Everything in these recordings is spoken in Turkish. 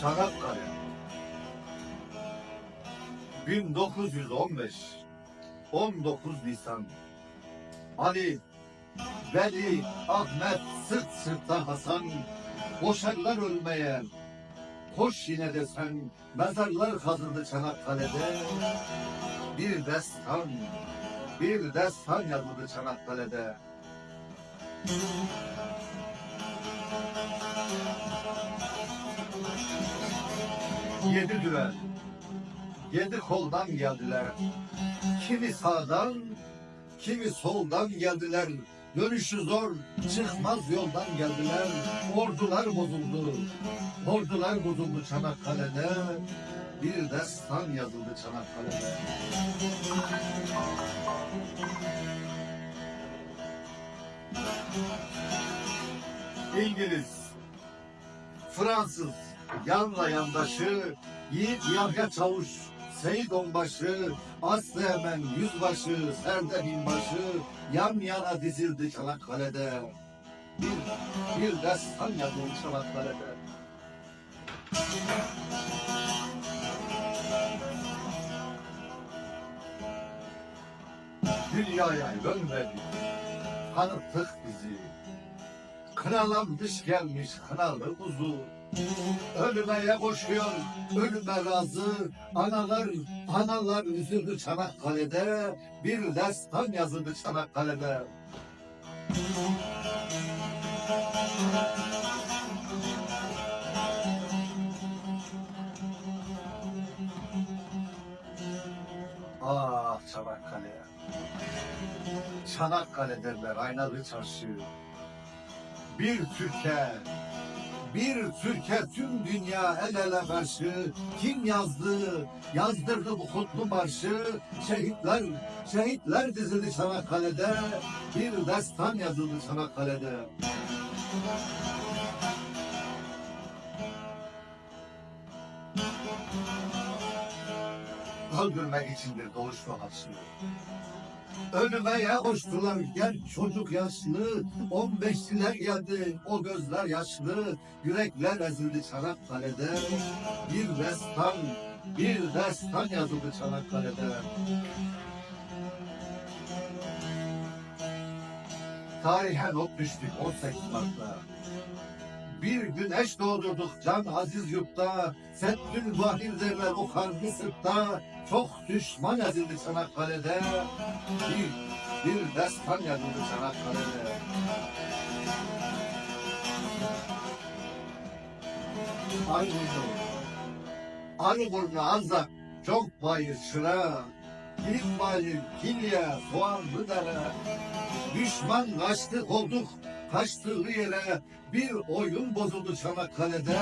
Çanakkale. 1915 19 Nisan. Ali Veli Ahmet sırt sırta Hasan. Koşarlar ölmeye. Koş yine de Mezarlar kazıldı Çanakkale'de. Bir destan Bir destan yazıldı Çanakkale'de Yedi düvel Yedi koldan geldiler. Kimi sağdan Kimi soldan geldiler. Dönüşü zor Çıkmaz yoldan geldiler. Ordular bozuldu. Ordular bozuldu Çanakkale'de. Bir destan yazıldı Çanakkale'de. İngiliz Fransız yanla yandaşı, Yiğit Yahya Çavuş, Seyit Onbaşı, Aslı Emen Yüzbaşı, Serdar Binbaşı yan yana dizildi Çanakkale'de. Bir, bir destan yazıldı Çanakkale'de. Dünyaya yön verdik, tanıttık bizi. Kınalan dış gelmiş kınalı kuzu. Ölmeye koşuyor, ölüme razı. Analar, analar üzüldü Çanakkale'de. Bir destan yazıldı Çanakkale'de. Ah Çanakkale. Çanakkale derler aynalı çarşı. Bir Türkiye, bir Türkiye tüm dünya el ele karşı kim yazdı, yazdırdı bu kutlu marşı şehitler, şehitler dizildi Çanakkale'de bir destan yazıldı Çanakkale'de. Öldürmek içindir doğuş ve haçlı. Ölmeye koştular genç çocuk yaşlı, on beşliler geldi o gözler yaşlı, yürekler ezildi Çanakkale'de. Bir destan, bir destan yazıldı Çanakkale'de. Tarihe not düştük 18 Mart'ta. Bir güneş doğdurduk can aziz yurtta, Seddül vahir derler o karnı sırtta, çok düşman yazıldı Çanakkale'de, bir, bir destan yazıldı Çanakkale'de. Aynı burnu Anzak, çok bayır çıra, İlk bayır, Kilye, Soğanlı dere, Düşman kaçtı olduk kaçtığı yere bir oyun bozuldu Çanakkale'de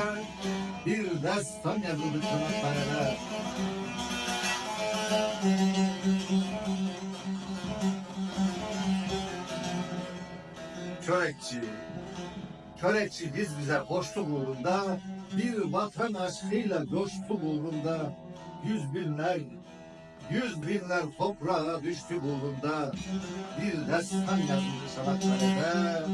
bir destan yazıldı Çanakkale'de. Çörekçi, çörekçi biz bize koştuk uğrunda bir vatan aşkıyla coştuk uğrunda yüz binler Yüz binler toprağa düştü uğrunda Bir destan yazıldı Çanakkale'de